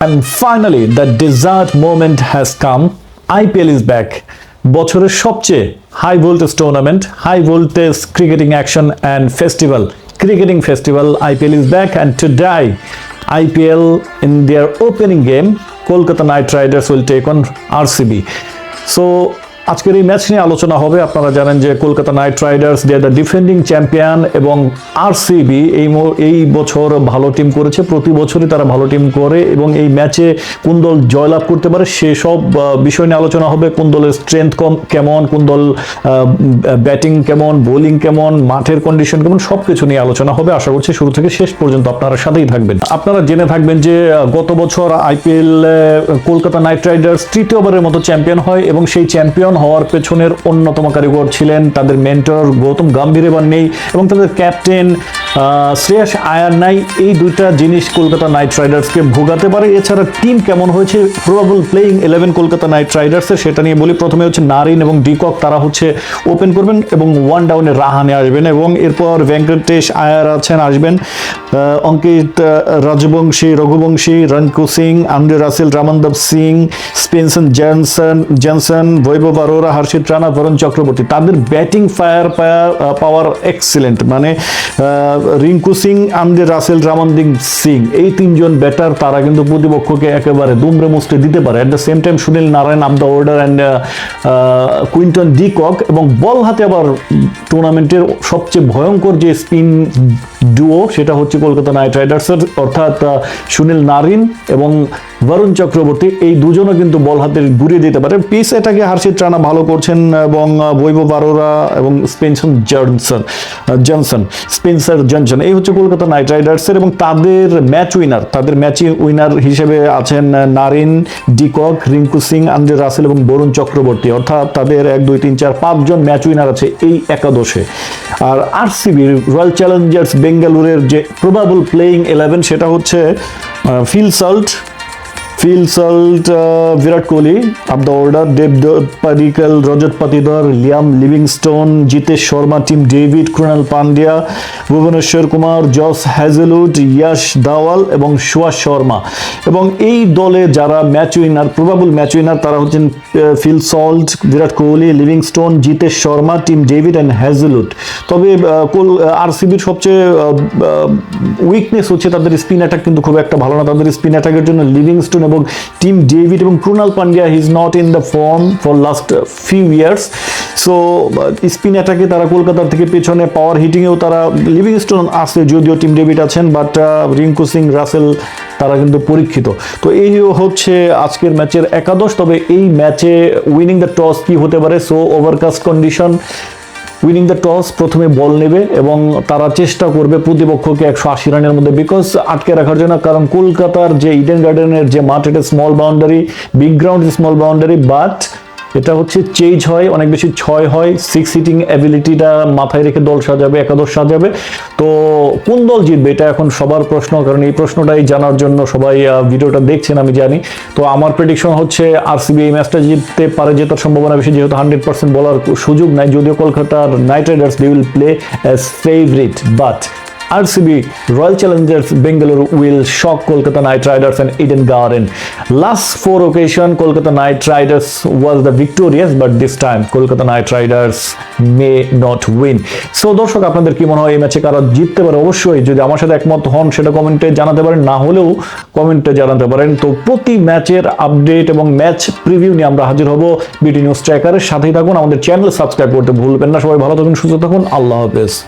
And finally, the desired moment has come. IPL is back. বছরের সবচেয়ে high voltage tournament high voltage cricketing action and festival cricketing festival IPL is back and today IPL in their opening game, Kolkata Knight Riders will take on RCB. So আজকের এই match নিয়ে আলোচনা হবে। আপনারা জানেন যে Kolkata Knight Riders they the defending champion এবং RCB এই এই বছর ভালো টিম করেছে। প্রতি বছরই তারা ভালো টিম করে এবং এই ম্যাচে কোন দল জয়লাভ করতে পারে সেসব বিষয় নিয়ে আলোচনা হবে। কোন দলের স্ট্রেংথ কম, কেমন, কোন দল ব্যাটিং কেমন বোলিং কেমন, মাঠের কন্ডিশন কেমন সব কিছু নিয়ে আলোচনা হবে। আশা করছি শুরু থেকে শেষ পর্যন্ত আপনারা সাথেই থাকবেন। আপনারা জেনে থাকবেন যে গত বছর আইপিএল কলকাতা নাইট রাইডার্স তৃতীয়বারের মতো চ্যাম্পিয়ন হয় এবং সেই চ্যাম্পিয়ন হওয়ার পেছনের অন্যতম কারিগর ছিলেন তাদের মেন্টর গৌতম গাম্ভীর এবার নেই এবং তাদের ক্যাপ্টেন শ্রেয়াস, আয়ার নাই, এই দুইটা জিনিস কলকাতা নাইট রাইডার্সকে ভোগাতে পারে। এছাড়া টিম কেমন হয়েছে? Probable playing eleven Kolkata Knight রাইডার্সের সেটা নিয়ে বলি। প্রথমে হচ্ছে নারিন এবং ডিকক, তারা হচ্ছে ওপেন করবেন এবং ওয়ান ডাউনে রাহানে আসবেন এবং এরপর ভেঙ্কটেশ, আয়ার আছেন, আসবেন। Ankit Rajbanshi, Raghuvanshi Rinku Singh, Andre Russell Ramandeep Singh, Spencer Johnson Johnson, Vaibhav Arora, Harshit Rana, Varun Chakravarthy. তাদের ব্যাটিং ফায়ার পাওয়ার এক্সিলেন্ট মানে রিঙ্কু সিং আন্দ্রে রাসেল, রামনদীপ সিং, এই তিনজন ব্যাটার তারা কিন্তু প্রতিপক্ষকে একেবারে দুমড়ে মুচড়ে দিতে পারে। At the same time Sunil Narine up the order and Quinton de Kock এবং বল হাতে আবার টুর্নামেন্টের সবচেয়ে ভয়ঙ্কর যে স্পিন ডুও সেটা হচ্ছে কলকাতা নাইট রাইডার্সের অর্থাৎ সুনীল নারিন এবং বরুণ চক্রবর্তী, এই দুজনও কিন্তু বল হাতে ঘুরিয়ে দিতে পারে পিস এটাকে হার্ষিত রানা ভালো করছেন এবং বৈভব আরোরা এবং Spencer Johnson Johnson, Spencer Johnson. এই হচ্ছে কলকাতা নাইট রাইডার্সের এবং তাদের ম্যাচ উইনার, তাদের ম্যাচ উইনার হিসেবে আছেন Narine, de Kock, Rinku Singh, Andre Russell এবং বরুণ চক্রবর্তী। অর্থাৎ তাদের এক, দুই, তিন, চার পাঁচজন ম্যাচ উইনার আছে এই একাদশে। আর আরসিবির রয়্যাল চ্যালেঞ্জার্স বেঙ্গালুরের যে প্রবাবল প্লেইং ইলেভেন সেটা হচ্ছে Phil Salt Phil Salt Virat Kohli up the order Dev Padikkal Rajat Patidar Liam Livingstone, Jitesh Sharma, Tim David Krunal Pandya, Bhuvneshwar Kumar, Josh Hazlewood Yash Dayal এবং সুয়াস শর্মা। এবং এই দলে যারা match winner probable match winner তারা হচ্ছেন Phil Salt, Virat Kohli, Livingstone, Jitesh Sharma, Tim David and Hazlewood তবে কোল আরসিবির সবচেয়ে উইকনেস হচ্ছে তাদের স্পিন অ্যাটাক কিন্তু খুব একটা ভালো না। তাদের স্পিন অ্যাটাকের জন্য লিভিংস্টোন এবং টিম ডেভিড এবং Krunal Pandya is not in the form for last few years so spin অ্যাটাকে তারা কলকাতার থেকে পেছনে পাওয়ার হিটিংয়েও তারা লিভিংস্টোন আছে, যদিও টিম ডেভিড আছেন বাট রিঙ্কু সিং রাসেল তারা কিন্তু পরীক্ষিত। তো এই হচ্ছে আজকের ম্যাচের একাদশ, তবে এই ম্যাচে উইনিং দ্য টস কি হতে পারে? So overcast condition winning the toss প্রথমে বল নেবে এবং তারা চেষ্টা করবে প্রতিপক্ষকে একশো আশি রানের মধ্যে বিকজ আটকে রাখার জন্য, কারণ কলকাতার যে ইডেন গার্ডেনের যে মাঠ, এটা small boundary big ground small boundary but এটা হচ্ছে চেঞ্জ হয়, অনেক বেশি ছয় হয় সিক্স সিটিং অ্যাবিলিটিটা মাথায় রেখে দল সাজাবে, একাদশ সাজাবে। তো কোন দল জিতবে এটা এখন সবার প্রশ্ন, কারণ এই প্রশ্নটাই জানার জন্য সবাই ভিডিওটা দেখছেন আমি জানি। তো আমার প্রেডিকশন হচ্ছে আরসিবি এই ম্যাচটা জিততে পারে জেতার সম্ভাবনা বেশি, যেহেতু হান্ড্রেড পার্সেন্ট বলার সুযোগ নাই, যদিও কলকাতার Knight Riders they will play as favourite but RCB Royal Challengers, Bengaluru will shock, Kolkata Knight Riders and Eden Garden. Last four occasion, Kolkata Knight Riders was the victorious, but this time Kolkata Knight Riders may not win. So, দর্শক, আপনাদের কি মনে হয় এই ম্যাচে কারা জিততে পারে? অবশ্যই যদি আমার সাথে একমত হন, সেটা কমেন্টে জানাতে পারেন। না হলেও কমেন্টে জানাতে পারেন। তো, প্রতি ম্যাচের আপডেট এবং ম্যাচ প্রিভিউ নিয়ে আমরা হাজির হব বিটি নিউজ ট্র্যাকারের সাথেই থাকুন। আমাদের চ্যানেল সাবস্ক্রাইব করতে ভুলবেন না। সবাই ভালো থাকুন, সুস্থ থাকুন। আল্লাহ হাফেজ।